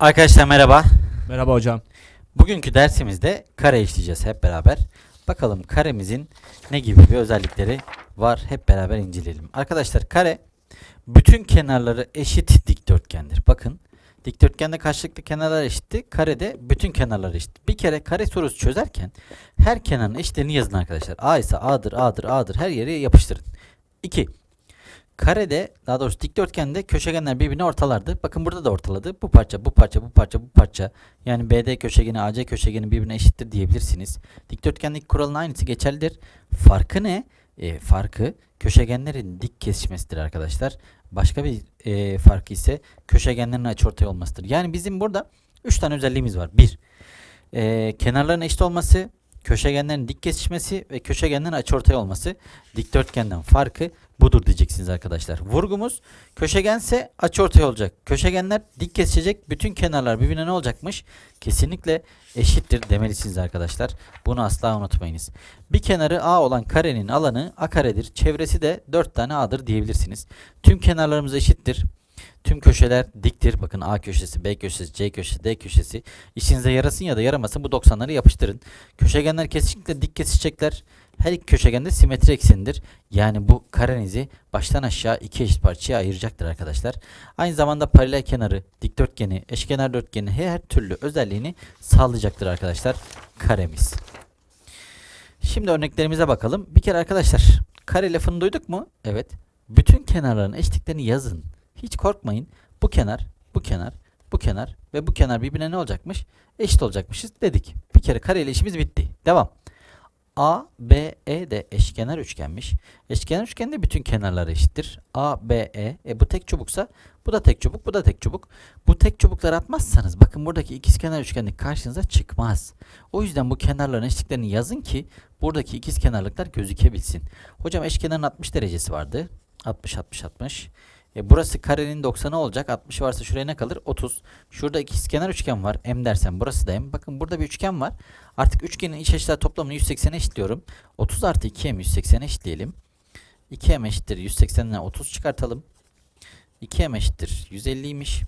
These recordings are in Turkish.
Arkadaşlar merhaba. Merhaba hocam. Bugünkü dersimizde kare işleyeceğiz hep beraber. Bakalım karemizin ne gibi bir özellikleri var hep beraber inceleyelim. Arkadaşlar kare bütün kenarları eşit dikdörtgendir. Bakın dikdörtgende karşılıklı kenarlar eşitti. Karede bütün kenarları eşit. Bir kere kare sorusu çözerken her kenarın eşitlerini yazın arkadaşlar. A ise A'dır, A'dır, A'dır her yere yapıştırın. 2. Karede daha doğrusu dikdörtgende köşegenler birbirini ortalardı. Bakın burada da ortaladı. Bu parça, bu parça, bu parça, bu parça. Yani BD köşegeni, AC köşegeni birbirine eşittir diyebilirsiniz. Dikdörtgendeki kuralın aynısı geçerlidir. Farkı ne? E, farkı köşegenlerin dik kesişmesidir arkadaşlar. Başka bir e, farkı ise köşegenlerin açıortay olmasıdır. Yani bizim burada 3 tane özelliğimiz var. 1. E, kenarların eşit olması, köşegenlerin dik kesişmesi ve köşegenlerin açıortay olması. Dikdörtgenden farkı budur diyeceksiniz arkadaşlar. Vurgumuz köşegense açıortay olacak. Köşegenler dik kesişecek. Bütün kenarlar birbirine ne olacakmış? Kesinlikle eşittir demelisiniz arkadaşlar. Bunu asla unutmayınız. Bir kenarı A olan karenin alanı A karedir. Çevresi de 4 tane A'dır diyebilirsiniz. Tüm kenarlarımız eşittir. Tüm köşeler diktir. Bakın A köşesi, B köşesi, C köşesi, D köşesi. İşinize yarasın ya da yaramasın bu 90'ları yapıştırın. Köşegenler kesinlikle dik kesişecekler. Her iki köşegende simetri eksenidir. Yani bu karenizi baştan aşağı iki eşit parçaya ayıracaktır arkadaşlar. Aynı zamanda paralel kenarı, dikdörtgeni, eşkenar dörtgeni her türlü özelliğini sağlayacaktır arkadaşlar karemiz. Şimdi örneklerimize bakalım. Bir kere arkadaşlar kare lafını duyduk mu? Evet. Bütün kenarların eşitliklerini yazın. Hiç korkmayın. Bu kenar, bu kenar, bu kenar ve bu kenar birbirine ne olacakmış? Eşit olacakmışız dedik. Bir kere kare ile işimiz bitti. Devam. A, B, E de eşkenar üçgenmiş. Eşkenar üçgende bütün kenarlar eşittir. A, B, E. E bu tek çubuksa bu da tek çubuk, bu da tek çubuk. Bu tek çubukları atmazsanız bakın buradaki ikizkenar üçgenlik karşınıza çıkmaz. O yüzden bu kenarların eşitliklerini yazın ki buradaki ikizkenarlıklar gözükebilsin. Hocam eşkenarın 60 derecesi vardı. 60 60 60. E burası karenin 90'ı olacak. 60 varsa şuraya ne kalır? 30. Şurada ikizkenar üçgen var. M dersen burası da M. Bakın burada bir üçgen var. Artık üçgenin iç açılar toplamını 180'e eşitliyorum. 30 artı 2M 180'e eşitleyelim. 2M eşittir 180'den 30 çıkartalım. 2M eşittir 150'ymiş.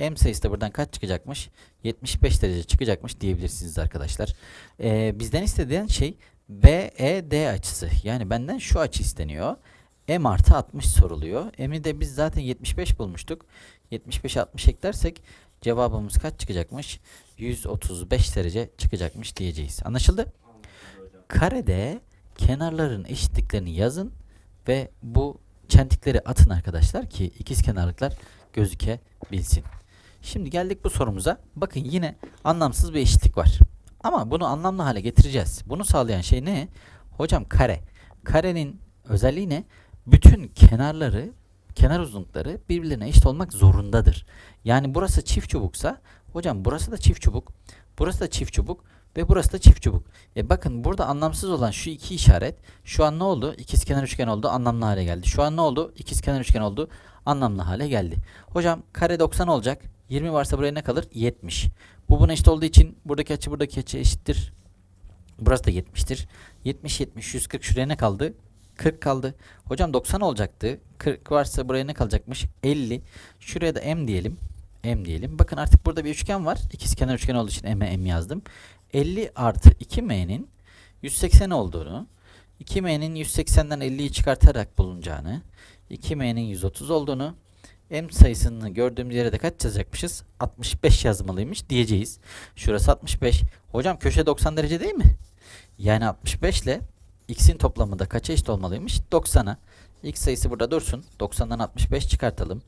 M sayısı da buradan kaç çıkacakmış? 75 derece çıkacakmış diyebilirsiniz arkadaşlar. Ee, bizden istediğin şey BED açısı. Yani benden şu açı isteniyor. M artı 60 soruluyor. M'i de biz zaten 75 bulmuştuk. 75 60 eklersek cevabımız kaç çıkacakmış? 135 derece çıkacakmış diyeceğiz. Anlaşıldı? Karede kenarların eşitliklerini yazın ve bu çentikleri atın arkadaşlar ki ikiz kenarlıklar gözükebilsin. Şimdi geldik bu sorumuza. Bakın yine anlamsız bir eşitlik var. Ama bunu anlamlı hale getireceğiz. Bunu sağlayan şey ne? Hocam kare. Karenin özelliği ne? Bütün kenarları, kenar uzunlukları birbirlerine eşit olmak zorundadır. Yani burası çift çubuksa, hocam burası da çift çubuk, burası da çift çubuk ve burası da çift çubuk. E bakın burada anlamsız olan şu iki işaret şu an ne oldu? İkizkenar üçgen oldu, anlamlı hale geldi. Şu an ne oldu? İkizkenar üçgen oldu, anlamlı hale geldi. Hocam kare 90 olacak. 20 varsa buraya ne kalır? 70. Bu buna eşit olduğu için buradaki açı buradaki açı eşittir. Burası da 70'tir. 70 70 140 şuraya ne kaldı? 40 kaldı. Hocam 90 olacaktı. 40 varsa buraya ne kalacakmış? 50. Şuraya da m diyelim. M diyelim. Bakın artık burada bir üçgen var. İkizkenar üçgen olduğu için m'e m yazdım. 50 artı 2m'nin 180 olduğunu, 2m'nin 180'den 50'yi çıkartarak bulunacağını, 2m'nin 130 olduğunu, m sayısını gördüğümüz yere de kaç yazacakmışız? 65 yazmalıymış diyeceğiz. Şurası 65. Hocam köşe 90 derece değil mi? Yani 65 ile x'in toplamı da kaça eşit olmalıymış? 90'a. x sayısı burada dursun. 90'dan 65 çıkartalım.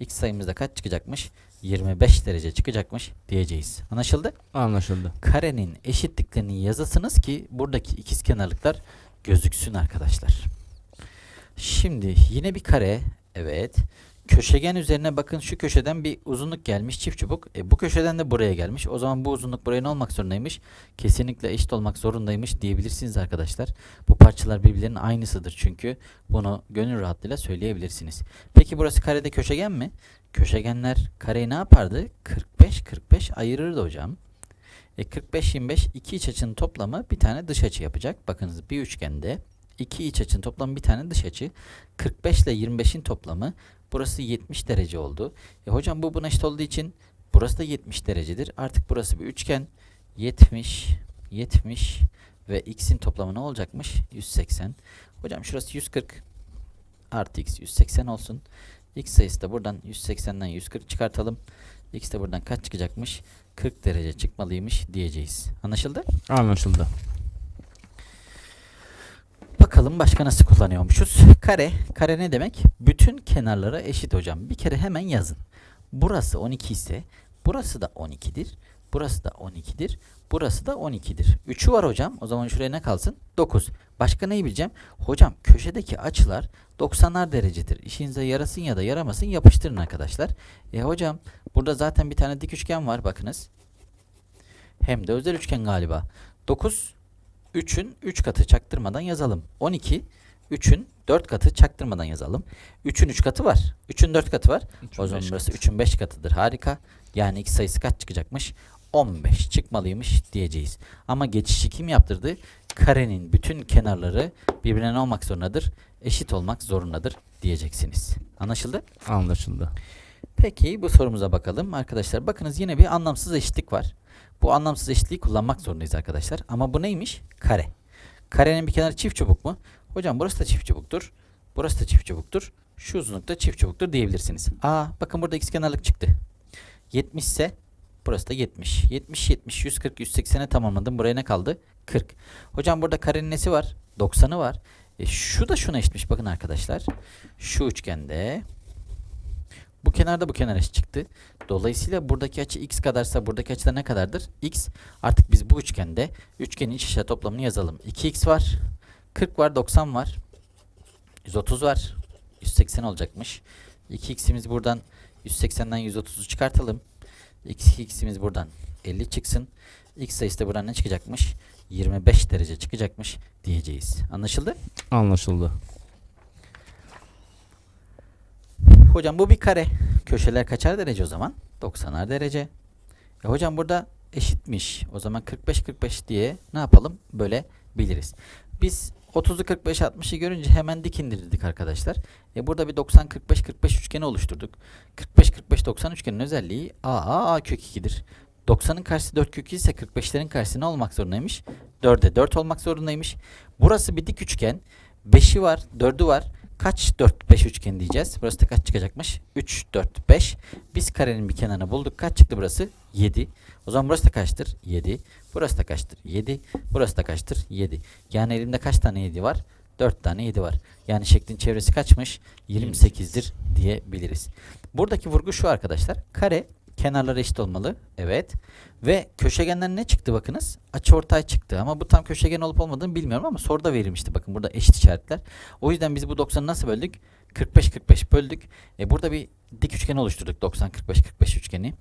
x sayımız da kaç çıkacakmış? 25 derece çıkacakmış diyeceğiz. Anlaşıldı? Anlaşıldı. Karenin eşitliklerini yazasınız ki buradaki ikizkenarlıklar gözüksün arkadaşlar. Şimdi yine bir kare. Evet. Köşegen üzerine bakın şu köşeden bir uzunluk gelmiş çift çubuk. E, bu köşeden de buraya gelmiş. O zaman bu uzunluk buraya ne olmak zorundaymış? Kesinlikle eşit olmak zorundaymış diyebilirsiniz arkadaşlar. Bu parçalar birbirlerinin aynısıdır çünkü. Bunu gönül rahatlığıyla söyleyebilirsiniz. Peki burası karede köşegen mi? Köşegenler kareyi ne yapardı? 45 45 ayırırdı hocam. E 45 25 iki iç açının toplamı bir tane dış açı yapacak. Bakınız bir üçgende iki iç açının toplamı bir tane dış açı. 45 ile 25'in toplamı burası 70 derece oldu. E hocam bu buna eşit olduğu için Burası da 70 derecedir. Artık burası bir üçgen. 70, 70 ve x'in toplamı ne olacakmış? 180. Hocam şurası 140 artı x 180 olsun. x sayısı da buradan 180'den 140 çıkartalım. x de buradan kaç çıkacakmış? 40 derece çıkmalıymış diyeceğiz. Anlaşıldı? Anlaşıldı. Bakalım başka nasıl kullanıyormuşuz? Kare. Kare ne demek? Bütün kenarlara eşit hocam. Bir kere hemen yazın. Burası 12 ise burası da 12'dir. Burası da 12'dir. Burası da 12'dir. 3'ü var hocam. O zaman şuraya ne kalsın? 9. Başka neyi bileceğim? Hocam köşedeki açılar 90'lar derecedir. İşinize yarasın ya da yaramasın yapıştırın arkadaşlar. E hocam burada zaten bir tane dik üçgen var bakınız. Hem de özel üçgen galiba. 9 3'ün 3 katı çaktırmadan yazalım. 12 3'ün 4 katı çaktırmadan yazalım. 3'ün 3 katı var. 3'ün 4 katı var. O zaman burası 3'ün 5 katıdır. Harika. Yani x sayısı kaç çıkacakmış? 15 çıkmalıymış diyeceğiz. Ama geçişi kim yaptırdı? Karenin bütün kenarları birbirine ne olmak zorundadır? Eşit olmak zorundadır diyeceksiniz. Anlaşıldı? Anlaşıldı. Peki bu sorumuza bakalım. Arkadaşlar bakınız yine bir anlamsız eşitlik var. Bu anlamsız eşitliği kullanmak zorundayız arkadaşlar. Ama bu neymiş? Kare. Karenin bir kenarı çift çubuk mu? Hocam burası da çift çubuktur. Burası da çift çubuktur. Şu uzunlukta çift çubuktur diyebilirsiniz. Aa bakın burada ikizkenarlık çıktı. 70 ise burası da 70. 70 70 140 180'e tamamladım. Buraya ne kaldı? 40. Hocam burada karenin nesi var? 90'ı var. E, şu da şuna eşitmiş bakın arkadaşlar. Şu üçgende bu kenarda bu kenar eşit çıktı. Dolayısıyla buradaki açı x kadarsa buradaki açı da ne kadardır? x. Artık biz bu üçgende üçgenin iç aşağı toplamını yazalım. 2x var. 40 var 90 var. 130 var. 180 olacakmış. 2x'imiz buradan 180'den 130'u çıkartalım. 2x'imiz buradan 50 çıksın. x sayısı da buradan ne çıkacakmış? 25 derece çıkacakmış diyeceğiz. Anlaşıldı? Anlaşıldı. Hocam bu bir kare. Köşeler kaçar derece o zaman? 90'ar derece. E hocam burada eşitmiş. O zaman 45-45 diye ne yapalım? Böyle biliriz. Biz 30'u 45 60'ı görünce hemen dik indirdik arkadaşlar. E burada bir 90 45 45 üçgeni oluşturduk. 45 45 90 üçgenin özelliği a a a kök 2'dir. 90'ın karşısı 4 kök 2 ise 45'lerin karşısı ne olmak zorundaymış? 4'e 4 olmak zorundaymış. Burası bir dik üçgen. 5'i var, 4'ü var. Kaç 4 5 üçgen diyeceğiz. Burası da kaç çıkacakmış? 3 4 5. Biz karenin bir kenarını bulduk. Kaç çıktı burası? 7. O zaman burası da kaçtır? 7. Burası da kaçtır? 7. Burası da kaçtır? 7. Yani elimde kaç tane 7 var? 4 tane 7 var. Yani şeklin çevresi kaçmış? 28'dir diyebiliriz. Buradaki vurgu şu arkadaşlar. Kare kenarları eşit olmalı. Evet. Ve köşegenden ne çıktı bakınız? Açıortay çıktı ama bu tam köşegen olup olmadığını bilmiyorum ama soruda verilmişti. Bakın burada eşit işaretler. O yüzden biz bu 90'ı nasıl böldük? 45-45 böldük. E burada bir dik üçgen oluşturduk. 90-45-45 üçgeni.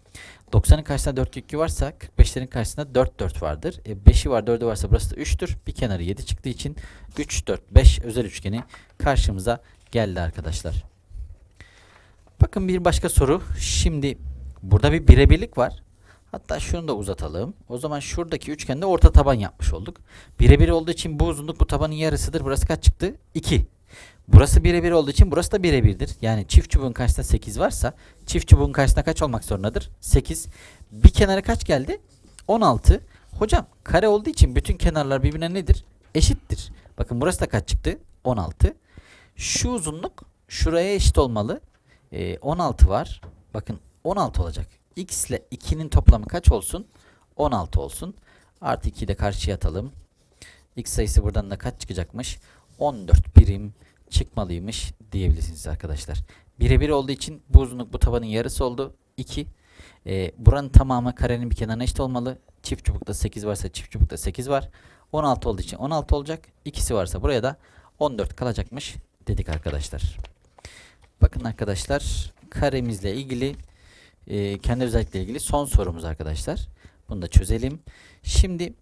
90'ın karşısında 4 yükü varsa 45'lerin karşısında 4 4 vardır. E 5'i var 4'ü varsa burası da 3'tür. Bir kenarı 7 çıktığı için 3 4 5 özel üçgeni karşımıza geldi arkadaşlar. Bakın bir başka soru. Şimdi burada bir birebirlik var. Hatta şunu da uzatalım. O zaman şuradaki üçgende orta taban yapmış olduk. Birebir olduğu için bu uzunluk bu tabanın yarısıdır. Burası kaç çıktı? 2. Burası birebir olduğu için burası da birebirdir. Yani çift çubuğun karşısında 8 varsa çift çubuğun karşısında kaç olmak zorundadır? 8. Bir kenara kaç geldi? 16. Hocam kare olduğu için bütün kenarlar birbirine nedir? Eşittir. Bakın burası da kaç çıktı? 16. Şu uzunluk şuraya eşit olmalı. Ee, 16 var. Bakın 16 olacak. X ile 2'nin toplamı kaç olsun? 16 olsun. Artı 2'yi de karşıya atalım. X sayısı buradan da kaç çıkacakmış? 14 birim çıkmalıymış diyebilirsiniz arkadaşlar. Birebir olduğu için bu uzunluk bu tabanın yarısı oldu. 2. Ee, buranın tamamı karenin bir kenarına eşit olmalı. Çift çubukta 8 varsa çift çubukta 8 var. 16 olduğu için 16 olacak. İkisi varsa buraya da 14 kalacakmış dedik arkadaşlar. Bakın arkadaşlar karemizle ilgili e, kendi özellikle ilgili son sorumuz arkadaşlar. Bunu da çözelim. Şimdi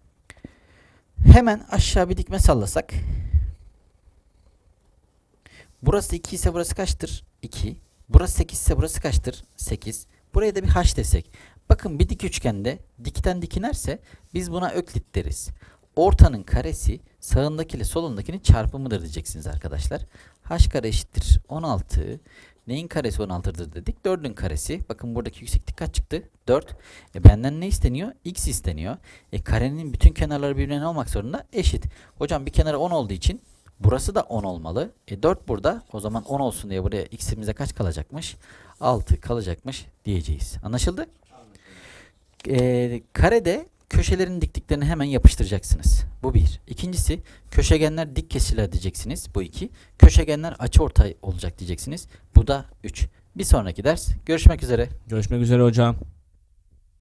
hemen aşağı bir dikme sallasak. Burası 2 ise burası kaçtır? 2. Burası 8 ise burası kaçtır? 8. Buraya da bir h desek. Bakın bir dik üçgende dikten dikinerse biz buna öklit deriz. Ortanın karesi sağındakiyle solundakinin çarpımıdır diyeceksiniz arkadaşlar. h kare eşittir 16. Neyin karesi 16'dır dedik? 4'ün karesi. Bakın buradaki yükseklik kaç çıktı? 4. E benden ne isteniyor? X isteniyor. E karenin bütün kenarları birbirine olmak zorunda? Eşit. Hocam bir kenarı 10 olduğu için burası da 10 olmalı. E 4 burada. O zaman 10 olsun diye buraya x'imize kaç kalacakmış? 6 kalacakmış diyeceğiz. Anlaşıldı? E, karede köşelerin diktiklerini hemen yapıştıracaksınız. Bu bir. İkincisi köşegenler dik kesilir diyeceksiniz. Bu iki. Köşegenler açı ortay olacak diyeceksiniz. Bu da üç. Bir sonraki ders görüşmek üzere. Görüşmek üzere hocam.